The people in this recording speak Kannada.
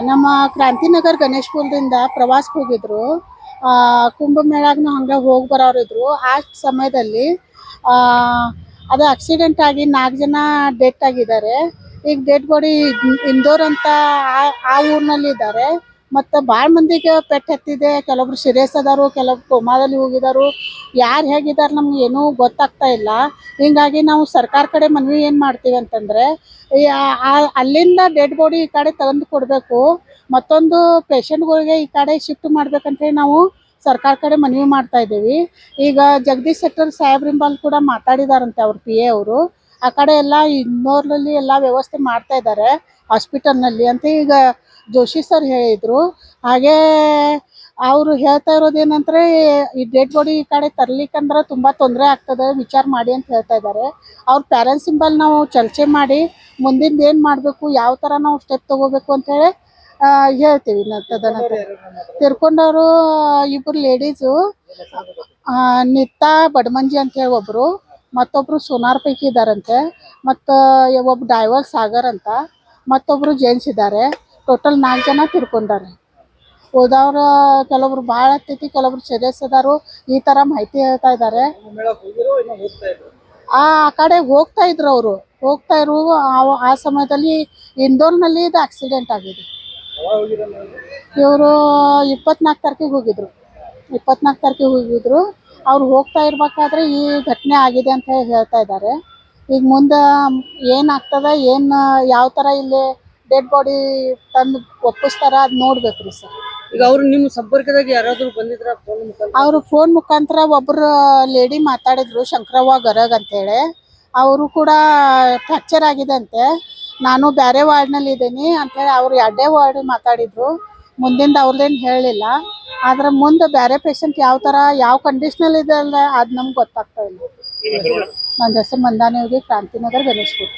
ನಮ್ಮ ಕ್ರಾಂತಿನಗರ್ ಗಣೇಶ್ಪುರದಿಂದ ಪ್ರವಾಸಕ್ಕೆ ಹೋಗಿದ್ರು. ಆ, ಕುಂಭಮೇಳಾಗ್ನು ಹಂಗೆ ಹೋಗಿ ಬರೋರು ಇದ್ರು ಆ ಸಮಯದಲ್ಲಿ ಆ, ಅದು ಆಕ್ಸಿಡೆಂಟ್ ಆಗಿ ನಾಲ್ಕು ಜನ ಡೆತ್ ಆಗಿದ್ದಾರೆ. ಈಗ ಡೆಡ್ ಬಾಡಿ ಇಂದೋರ್ ಅಂತ ಆ ಊರಿನಲ್ಲಿ ಇದ್ದಾರೆ ಮತ್ತು ಭಾಳ ಮಂದಿಗೆ ಪೆಟ್ಟು ಹತ್ತಿದೆ. ಕೆಲವೊಬ್ರು ಸೀರಿಯಸ್ ಅದಾರು ಕೆಲವೊಬ್ರು ಕೋಮಾದಲ್ಲಿ ಹೋಗಿದಾರು. ಯಾರು ಹೇಗಿದ್ದಾರೆ ನಮ್ಗೆ ಏನೂ ಗೊತ್ತಾಗ್ತಾ ಇಲ್ಲ. ಹಿಂಗಾಗಿ ನಾವು ಸರ್ಕಾರ ಕಡೆ ಮನವಿ ಏನು ಮಾಡ್ತೀವಿ ಅಂತಂದರೆ ಅಲ್ಲಿಂದ ಡೆಡ್ ಬಾಡಿ ಈ ಕಡೆ ತಂದು ಕೊಡಬೇಕು. ಮತ್ತೊಂದು ಪೇಷಂಟ್ಗಳಿಗೆ ಈ ಕಡೆ ಶಿಫ್ಟ್ ಮಾಡ್ಬೇಕಂತೇಳಿ ನಾವು ಸರ್ಕಾರ ಕಡೆ ಮನವಿ ಮಾಡ್ತಾ ಇದ್ದೀವಿ. ಈಗ ಜಗದೀಶ್ ಶೆಟ್ಟರ್ ಸಾಹೇಬ್ರಿಂಬಲ್ ಕೂಡ ಮಾತಾಡಿದಾರಂತೆ ಅವ್ರ ಪಿ ಎ ಅವರು. ಆ ಕಡೆ ಎಲ್ಲ ಇನ್ನೂರಲ್ಲಿ ಎಲ್ಲ ವ್ಯವಸ್ಥೆ ಮಾಡ್ತಾ ಇದ್ದಾರೆ ಹಾಸ್ಪಿಟಲ್ನಲ್ಲಿ ಅಂತ ಈಗ ಜೋಶಿ ಸರ್ ಹೇಳಿದರು. ಹಾಗೇ ಅವರು ಹೇಳ್ತಾ ಇರೋದು ಏನಂದ್ರೆ ಈ ಡೆಡ್ ಬಾಡಿ ಈ ಕಡೆ ತರ್ಲಿಕ್ಕಂದ್ರೆ ತುಂಬ ತೊಂದರೆ ಆಗ್ತದೆ, ವಿಚಾರ ಮಾಡಿ ಅಂತ ಹೇಳ್ತಾ ಇದ್ದಾರೆ ಅವ್ರ ಪ್ಯಾರೆಂಟ್ಸ್ ಸಿಂಬಲ್ ನಾವು ಚರ್ಚೆ ಮಾಡಿ ಮುಂದಿನ ಏನು ಮಾಡಬೇಕು, ಯಾವ ಥರ ನಾವು ಸ್ಟೆಪ್ ತಗೋಬೇಕು ಅಂತೇಳಿ ಹೇಳ್ತೀವಿ ತಿರ್ಕೊಂಡವರು ಇಬ್ಬರು ಲೇಡೀಸು ನಿತಾ ಬಡಮಂಜಿ ಅಂತ ಹೇಳಿ ಒಬ್ರು. ಮತ್ತೊಬ್ರು ಸೋನಾರ್ ಪೈಕಿ ಇದಾರಂತೆ, ಮತ್ತು ಒಬ್ಬ ಡೈವರ್ ಸಾಗರ್ ಅಂತ, ಮತ್ತೊಬ್ರು ಜೆಂಟ್ಸ್ ಇದ್ದಾರೆ ಟೋಟಲ್ ನಾಲ್ಕು ಜನ ತಿರ್ಕೊಂಡಾರೆ. ಹೋದವ್ರ ಕೆಲವೊಬ್ರು ಭಾಳ ಹತ್ತೈತಿ ಕೆಲವೊಬ್ರು ಸೀರಿಯಸ್ ಅದಾರು ಈ ಥರ ಮಾಹಿತಿ ಹೇಳ್ತಾ ಇದ್ದಾರೆ ಆ ಕಡೆ ಹೋಗ್ತಾ ಇದ್ರು ಅವರು. ಹೋಗ್ತಾ ಇರು ಆ- ಸಮಯದಲ್ಲಿ ಇಂದೋರ್ನಲ್ಲಿ ಇದು ಆಕ್ಸಿಡೆಂಟ್ ಆಗಿದೆ. ಇವರು ಇಪ್ಪತ್ನಾಲ್ಕು ತಾರೀಕಿಗೆ ಹೋಗಿದ್ರು. ಇಪ್ಪತ್ನಾಲ್ಕು ತಾರೀಕಿಗೆ ಹೋಗಿದ್ರು. ಅವ್ರು ಹೋಗ್ತಾ ಇರ್ಬೇಕಾದ್ರೆ ಈ ಘಟನೆ ಆಗಿದೆ ಅಂತ ಹೇಳಿ ಹೇಳ್ತಾ ಇದ್ದಾರೆ. ಈಗ ಮುಂದೆ ಏನಾಗ್ತದೆ ಏನು ಯಾವ ಥರ ಇಲ್ಲಿ ಡೆಡ್ ಬಾಡಿ ತಂದು ಒಪ್ಪಿಸ್ತಾರ ಅದು ನೋಡ್ಬೇಕು ರೀ ಸರ್. ಈಗ ಅವ್ರು ನಿಮ್ಮ ಸಂಪರ್ಕದಾಗ ಯಾರಾದ್ರೂ ಬಂದಿದ್ರ ಫೋನ್ ಮುಖಾಂತರ? ಅವರು ಫೋನ್ ಮುಖಾಂತರ ಒಬ್ಬರು ಲೇಡಿ ಮಾತಾಡಿದ್ರು ಶಂಕರವ್ವ ಗರಗ್ ಅಂತೇಳಿ. ಅವರು ಕೂಡ ಫ್ರ್ಯಾಕ್ಚರ್ ಆಗಿದೆ ಅಂತೆ. ನಾನು ಬೇರೆ ವಾರ್ಡ್ನಲ್ಲಿ ಇದ್ದೀನಿ ಅಂತೇಳಿ ಅವ್ರು ಎರಡೇ ವಾರ್ಡ್ ಮಾತಾಡಿದ್ರು. ಮುಂದಿಂದ ಅವ್ರದ್ದೇನು ಹೇಳಲಿಲ್ಲ ಆದ್ರೆ ಮುಂದೆ ಬೇರೆ ಪೇಷಂಟ್ ಯಾವ ಥರ ಯಾವ ಕಂಡೀಷ್ನಲ್ಲಿ ಇದೆ ಅಲ್ಲ ಅದು ನಮ್ಗೆ ಗೊತ್ತಾಗ್ತಾ ಇಲ್ಲ. ನನ್ನ ಹೆಸರು ಮಂದಾನಿ ಕ್ರಾಂತಿನಗರ್ ಗಣೇಶ್ಪುರ.